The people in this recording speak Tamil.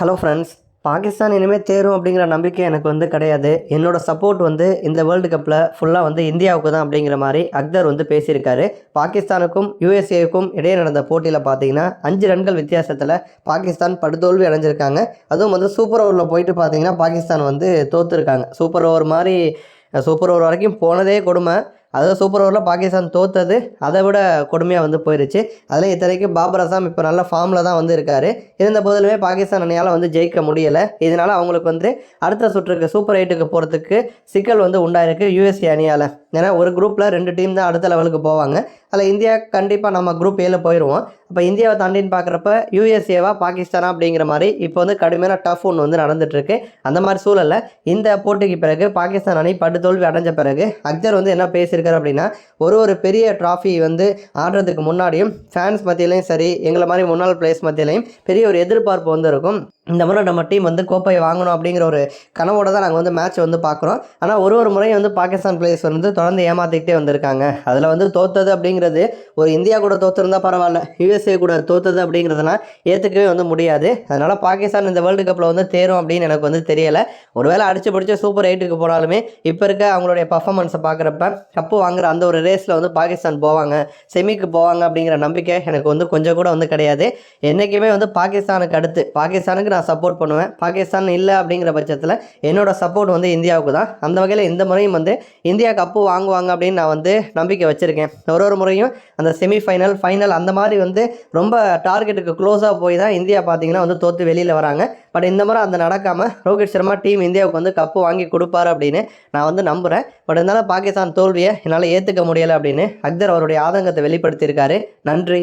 ஹலோ ஃப்ரெண்ட்ஸ் பாகிஸ்தான் இனிமேல் தேரும் அப்படிங்கிற நம்பிக்கை எனக்கு வந்து கிடையாது. என்னோட சப்போர்ட் வந்து இந்த வேர்ல்டு கப்பில் ஃபுல்லாக வந்து இந்தியாவுக்கு தான் அப்படிங்கிற மாதிரி அக்தர் வந்து பேசியிருக்காரு. பாகிஸ்தானுக்கும் யூஎஸ்ஏவுக்கும் இடையே நடந்த போட்டியில் பார்த்தீங்கன்னா அஞ்சு ரன்கள் வித்தியாசத்தில் பாகிஸ்தான் படுதோல்வி அடைஞ்சிருக்காங்க. அதுவும் வந்து சூப்பர் ஓவரில் போயிட்டு பார்த்தீங்கன்னா பாகிஸ்தான் வந்து தோற்றுருக்காங்க சூப்பர் ஓவர் மாதிரி சூப்பர் ஓவர் வரைக்கும் போனதே கொடுமை. அதாவது சூப்பர் ஓவரில் பாகிஸ்தான் தோத்தது. அதை விட கொடுமையாக வந்து போயிருச்சு. அதில் இத்தனைக்கு பாபர் அசாம் இப்போ நல்ல ஃபார்மில் தான் வந்து இருக்கார். இருந்த போதிலுமே பாகிஸ்தான் அணியால் வந்து ஜெயிக்க முடியலை. இதனால் அவங்களுக்கு வந்து அடுத்த சுற்றுக்கு சூப்பர் எயிட்டுக்கு போகிறதுக்கு சிக்கல் வந்து உண்டாயிருக்கு யூஎஸ்ஏ அணியால். ஏன்னா ஒரு குரூப்பில் ரெண்டு டீம் தான் அடுத்த லெவலுக்கு போவாங்க. அதில் இந்தியா கண்டிப்பாக நம்ம குரூப் ஏல போயிடுவோம் இப்போ இந்தியாவை தாண்டின்னு பார்க்குறப்ப யூஎஸ்ஏவா பாகிஸ்தானா அப்படிங்கிற மாதிரி இப்போ வந்து கடுமையான டஃப் ஒன்று வந்து நடந்துட்டுருக்கு. அந்த மாதிரி சூழலில் இந்த போட்டிக்கு பிறகு பாகிஸ்தான் அணி படுதோல்வி அடைஞ்ச பிறகு அக்தர் வந்து என்ன பேசியிருக்காரு அப்படின்னா ஒரு ஒரு பெரிய ட்ராஃபி வந்து ஆடுறதுக்கு முன்னாடியும் ஃபேன்ஸ் மத்தியிலையும் சரி எங்களை மாதிரி முன்னாள் பிளேயர்ஸ் மத்தியிலையும் பெரிய ஒரு எதிர்பார்ப்பு வந்து இருக்கும் இந்த முறை நம்ம டீம் வந்து கோப்பையை வாங்கணும் அப்படிங்கிற ஒரு கனவோட தான் நாங்கள் வந்து மேட்ச் வந்து பார்க்குறோம். ஆனால் ஒரு ஒரு முறையும் வந்து பாகிஸ்தான் பிளேயர்ஸ் வந்து தொடர்ந்து ஏமாற்றிக்கிட்டே வந்திருக்காங்க. அதில் வந்து தோத்தது அப்படிங்கிறது ஒரு இந்தியா கூட தோத்துருந்தா பரவாயில்ல யூஎஸ்ஏ கூட தோத்தது அப்படிங்கிறதுனா ஏற்றுக்கவே வந்து முடியாது. அதனால் பாகிஸ்தான் இந்த வேர்ல்டு கப்பில் வந்து தேரும் அப்படின்னு எனக்கு வந்து தெரியலை. ஒருவேளை அடிச்சு பிடிச்ச சூப்பர் எயிட்டுக்கு போனாலுமே இப்போ இருக்க அவங்களுடைய பர்ஃபார்மன்ஸை பார்க்குறப்ப கப்பு வாங்குற அந்த ஒரு ரேஸில் வந்து பாகிஸ்தான் போவாங்க செமிக்கு போவாங்க அப்படிங்கிற நம்பிக்கை எனக்கு வந்து கொஞ்சம் கூட வந்து கிடையாது. என்றைக்குமே வந்து பாகிஸ்தானுக்கு அடுத்து பாகிஸ்தானுக்கு நான் சப்போர்ட் பண்ணுவேன். பாகிஸ்தான் இல்லை அப்படிங்கிற பட்சத்தில் என்னோட சப்போர்ட் வந்து இந்தியாவுக்கு தான். அந்த வகையில் இந்த முறையும் வந்து இந்தியா கப்பு வாங்குவாங்க அப்படின்னு நான் வந்து நம்பிக்கை வச்சுருக்கேன். ஒரு ஒரு முறையும் அந்த செமிஃபைனல் ஃபைனல் அந்த மாதிரி வந்து ரொம்ப டார்கெட்டுக்கு க்ளோஸாக போய் தான் இந்தியா பார்த்தீங்கன்னா வந்து தோற்று வெளியில் வராங்க. பட் இந்த முறை அந்த நடக்காமல் ரோஹித் சர்மா டீம் இந்தியாவுக்கு வந்து கப்பு வாங்கி கொடுப்பாரு அப்படின்னு நான் வந்து நம்புகிறேன் பட் இருந்தாலும் பாகிஸ்தான் தோல்வியை என்னால் ஏற்றுக்க முடியலை அப்படின்னு அக்தர் அவருடைய ஆதங்கத்தை வெளிப்படுத்தியிருக்காரு. நன்றி.